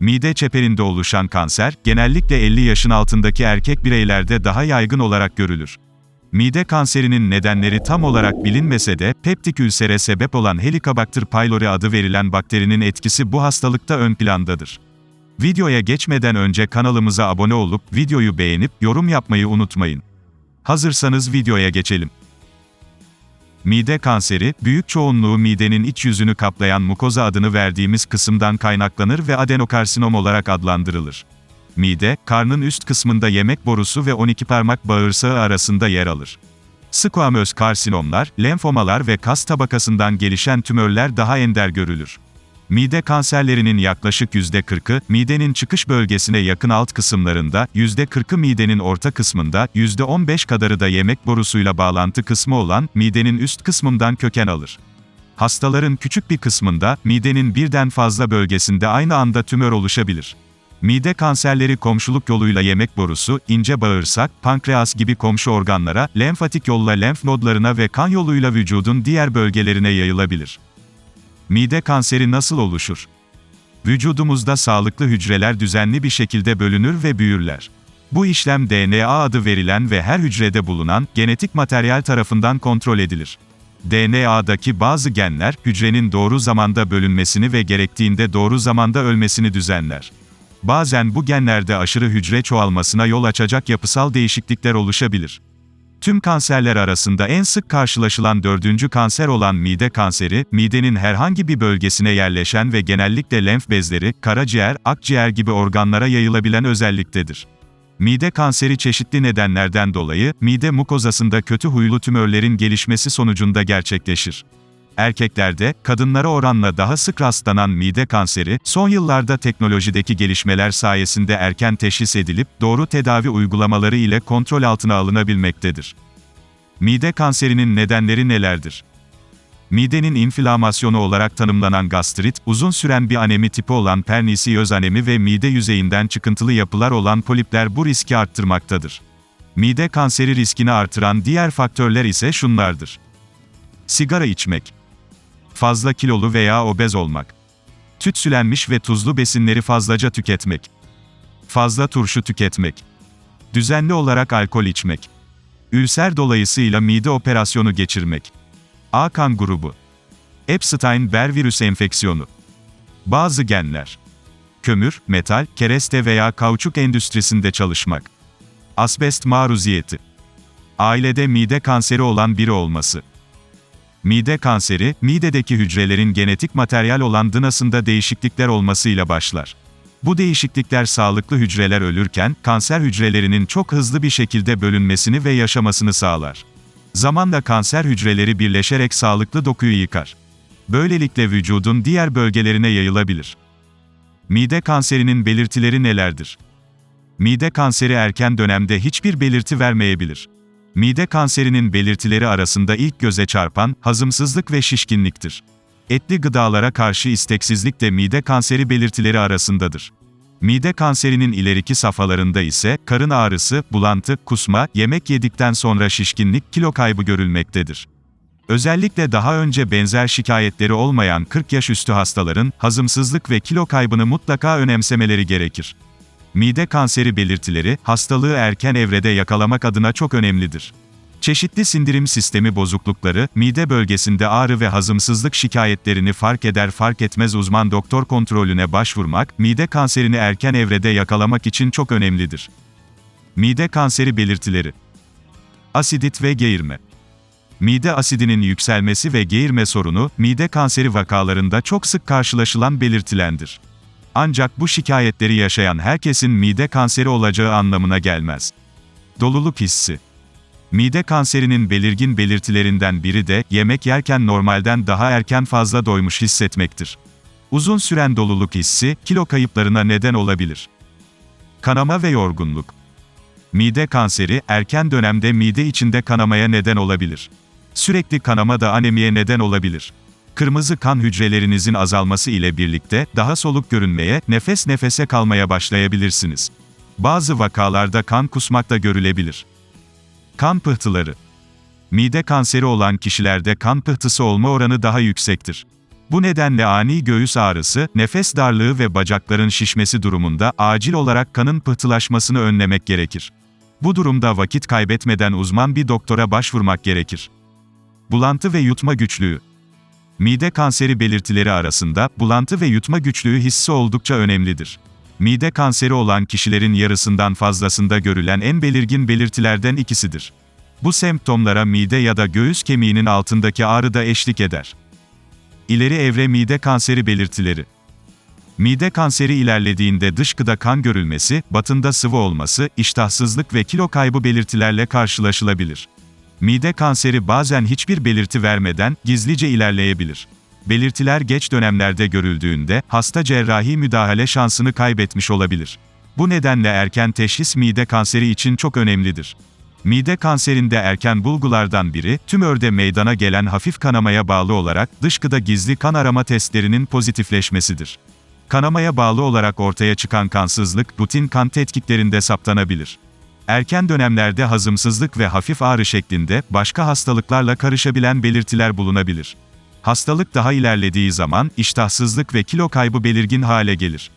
Mide çeperinde oluşan kanser, genellikle 50 yaşın altındaki erkek bireylerde daha yaygın olarak görülür. Mide kanserinin nedenleri tam olarak bilinmese de, peptik ülsere sebep olan Helicobacter pylori adı verilen bakterinin etkisi bu hastalıkta ön plandadır. Videoya geçmeden önce kanalımıza abone olup, videoyu beğenip, yorum yapmayı unutmayın. Hazırsanız videoya geçelim. Mide kanseri, büyük çoğunluğu midenin iç yüzünü kaplayan mukoza adını verdiğimiz kısımdan kaynaklanır ve adenokarsinom olarak adlandırılır. Mide, karnın üst kısmında yemek borusu ve 12 parmak bağırsağı arasında yer alır. Squamöz karsinomlar, lenfomalar ve kas tabakasından gelişen tümörler daha ender görülür. Mide kanserlerinin yaklaşık %40'ı, midenin çıkış bölgesine yakın alt kısımlarında, %40'ı midenin orta kısmında, %15 kadarı da yemek borusuyla bağlantı kısmı olan, midenin üst kısmından köken alır. Hastaların küçük bir kısmında, midenin birden fazla bölgesinde aynı anda tümör oluşabilir. Mide kanserleri komşuluk yoluyla yemek borusu, ince bağırsak, pankreas gibi komşu organlara, lenfatik yolla lenf nodlarına ve kan yoluyla vücudun diğer bölgelerine yayılabilir. Mide kanseri nasıl oluşur? Vücudumuzda sağlıklı hücreler düzenli bir şekilde bölünür ve büyürler. Bu işlem DNA adı verilen ve her hücrede bulunan genetik materyal tarafından kontrol edilir. DNA'daki bazı genler, hücrenin doğru zamanda bölünmesini ve gerektiğinde doğru zamanda ölmesini düzenler. Bazen bu genlerde aşırı hücre çoğalmasına yol açacak yapısal değişiklikler oluşabilir. Tüm kanserler arasında en sık karşılaşılan dördüncü kanser olan mide kanseri, midenin herhangi bir bölgesine yerleşen ve genellikle lenf bezleri, karaciğer, akciğer gibi organlara yayılabilen özelliktedir. Mide kanseri çeşitli nedenlerden dolayı, mide mukozasında kötü huylu tümörlerin gelişmesi sonucunda gerçekleşir. Erkeklerde, kadınlara oranla daha sık rastlanan mide kanseri, son yıllarda teknolojideki gelişmeler sayesinde erken teşhis edilip, doğru tedavi uygulamaları ile kontrol altına alınabilmektedir. Mide kanserinin nedenleri nelerdir? Midenin inflamasyonu olarak tanımlanan gastrit, uzun süren bir anemi tipi olan pernisiyöz anemi ve mide yüzeyinden çıkıntılı yapılar olan polipler bu riski arttırmaktadır. Mide kanseri riskini artıran diğer faktörler ise şunlardır. Sigara içmek, fazla kilolu veya obez olmak, tütsülenmiş ve tuzlu besinleri fazlaca tüketmek, fazla turşu tüketmek, düzenli olarak alkol içmek, ülser dolayısıyla mide operasyonu geçirmek, A kan grubu, Epstein-Barr virüs enfeksiyonu, bazı genler, kömür, metal, kereste veya kauçuk endüstrisinde çalışmak, asbest maruziyeti, ailede mide kanseri olan biri olması, Mide kanseri, midedeki hücrelerin genetik materyal olan DNA'sında değişiklikler olmasıyla başlar. Bu değişiklikler sağlıklı hücreler ölürken, kanser hücrelerinin çok hızlı bir şekilde bölünmesini ve yaşamasını sağlar. Zamanla kanser hücreleri birleşerek sağlıklı dokuyu yıkar. Böylelikle vücudun diğer bölgelerine yayılabilir. Mide kanserinin belirtileri nelerdir? Mide kanseri erken dönemde hiçbir belirti vermeyebilir. Mide kanserinin belirtileri arasında ilk göze çarpan, hazımsızlık ve şişkinliktir. Etli gıdalara karşı isteksizlik de mide kanseri belirtileri arasındadır. Mide kanserinin ileriki safhalarında ise, karın ağrısı, bulantı, kusma, yemek yedikten sonra şişkinlik, kilo kaybı görülmektedir. Özellikle daha önce benzer şikayetleri olmayan 40 yaş üstü hastaların, hazımsızlık ve kilo kaybını mutlaka önemsemeleri gerekir. Mide kanseri belirtileri, hastalığı erken evrede yakalamak adına çok önemlidir. Çeşitli sindirim sistemi bozuklukları, mide bölgesinde ağrı ve hazımsızlık şikayetlerini fark eder fark etmez uzman doktor kontrolüne başvurmak, mide kanserini erken evrede yakalamak için çok önemlidir. Mide kanseri belirtileri Asidit ve geğirme Mide asidinin yükselmesi ve geğirme sorunu, mide kanseri vakalarında çok sık karşılaşılan belirtilendir. Ancak bu şikayetleri yaşayan herkesin mide kanseri olacağı anlamına gelmez. Doluluk hissi. Mide kanserinin belirgin belirtilerinden biri de yemek yerken normalden daha erken fazla doymuş hissetmektir. Uzun süren doluluk hissi kilo kayıplarına neden olabilir. Kanama ve yorgunluk. Mide kanseri erken dönemde mide içinde kanamaya neden olabilir. Sürekli kanama da anemiye neden olabilir. Kırmızı kan hücrelerinizin azalması ile birlikte daha soluk görünmeye, nefes nefese kalmaya başlayabilirsiniz. Bazı vakalarda kan kusmak da görülebilir. Kan pıhtıları. Mide kanseri olan kişilerde kan pıhtısı olma oranı daha yüksektir. Bu nedenle ani göğüs ağrısı, nefes darlığı ve bacakların şişmesi durumunda acil olarak kanın pıhtılaşmasını önlemek gerekir. Bu durumda vakit kaybetmeden uzman bir doktora başvurmak gerekir. Bulantı ve yutma güçlüğü. Mide kanseri belirtileri arasında bulantı ve yutma güçlüğü hissi oldukça önemlidir. Mide kanseri olan kişilerin yarısından fazlasında görülen en belirgin belirtilerden ikisidir. Bu semptomlara mide ya da göğüs kemiğinin altındaki ağrı da eşlik eder. İleri evre mide kanseri belirtileri. Mide kanseri ilerlediğinde dışkıda kan görülmesi, batında sıvı olması, iştahsızlık ve kilo kaybı belirtilerle karşılaşılabilir. Mide kanseri bazen hiçbir belirti vermeden gizlice ilerleyebilir. Belirtiler geç dönemlerde görüldüğünde hasta cerrahi müdahale şansını kaybetmiş olabilir. Bu nedenle erken teşhis mide kanseri için çok önemlidir. Mide kanserinde erken bulgulardan biri, tümörde meydana gelen hafif kanamaya bağlı olarak dışkıda gizli kan arama testlerinin pozitifleşmesidir. Kanamaya bağlı olarak ortaya çıkan kansızlık, rutin kan tetkiklerinde saptanabilir. Erken dönemlerde hazımsızlık ve hafif ağrı şeklinde başka hastalıklarla karışabilen belirtiler bulunabilir. Hastalık daha ilerlediği zaman iştahsızlık ve kilo kaybı belirgin hale gelir.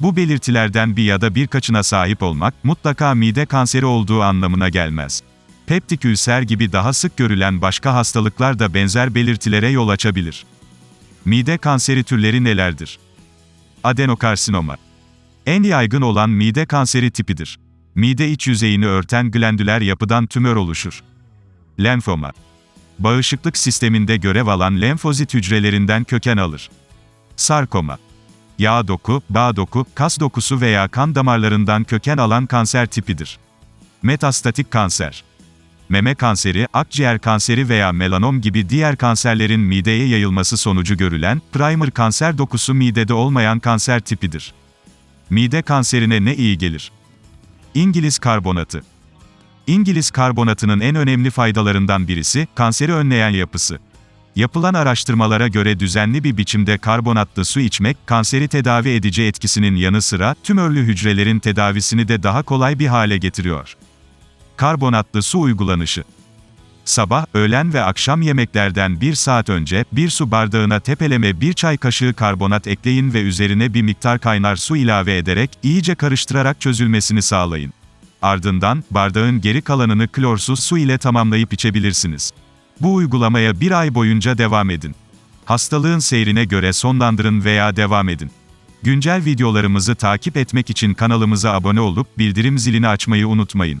Bu belirtilerden bir ya da birkaçına sahip olmak mutlaka mide kanseri olduğu anlamına gelmez. Peptik ülser gibi daha sık görülen başka hastalıklar da benzer belirtilere yol açabilir. Mide kanseri türleri nelerdir? Adenokarsinoma. En yaygın olan mide kanseri tipidir. Mide iç yüzeyini örten glandüler yapıdan tümör oluşur. Lenfoma. Bağışıklık sisteminde görev alan lenfozit hücrelerinden köken alır. Sarkoma. Yağ doku, bağ doku, kas dokusu veya kan damarlarından köken alan kanser tipidir. Metastatik kanser. Meme kanseri, akciğer kanseri veya melanom gibi diğer kanserlerin mideye yayılması sonucu görülen, primer kanser dokusu midede olmayan kanser tipidir. Mide kanserine ne iyi gelir? İngiliz karbonatı. İngiliz karbonatının en önemli faydalarından birisi, kanseri önleyen yapısı. Yapılan araştırmalara göre düzenli bir biçimde karbonatlı su içmek, kanseri tedavi edici etkisinin yanı sıra, tümörlü hücrelerin tedavisini de daha kolay bir hale getiriyor. Karbonatlı su uygulanışı. Sabah, öğlen ve akşam yemeklerden bir saat önce, bir su bardağına tepeleme bir çay kaşığı karbonat ekleyin ve üzerine bir miktar kaynar su ilave ederek, iyice karıştırarak çözülmesini sağlayın. Ardından, bardağın geri kalanını klorsuz su ile tamamlayıp içebilirsiniz. Bu uygulamaya bir ay boyunca devam edin. Hastalığın seyrine göre sonlandırın veya devam edin. Güncel videolarımızı takip etmek için kanalımıza abone olup bildirim zilini açmayı unutmayın.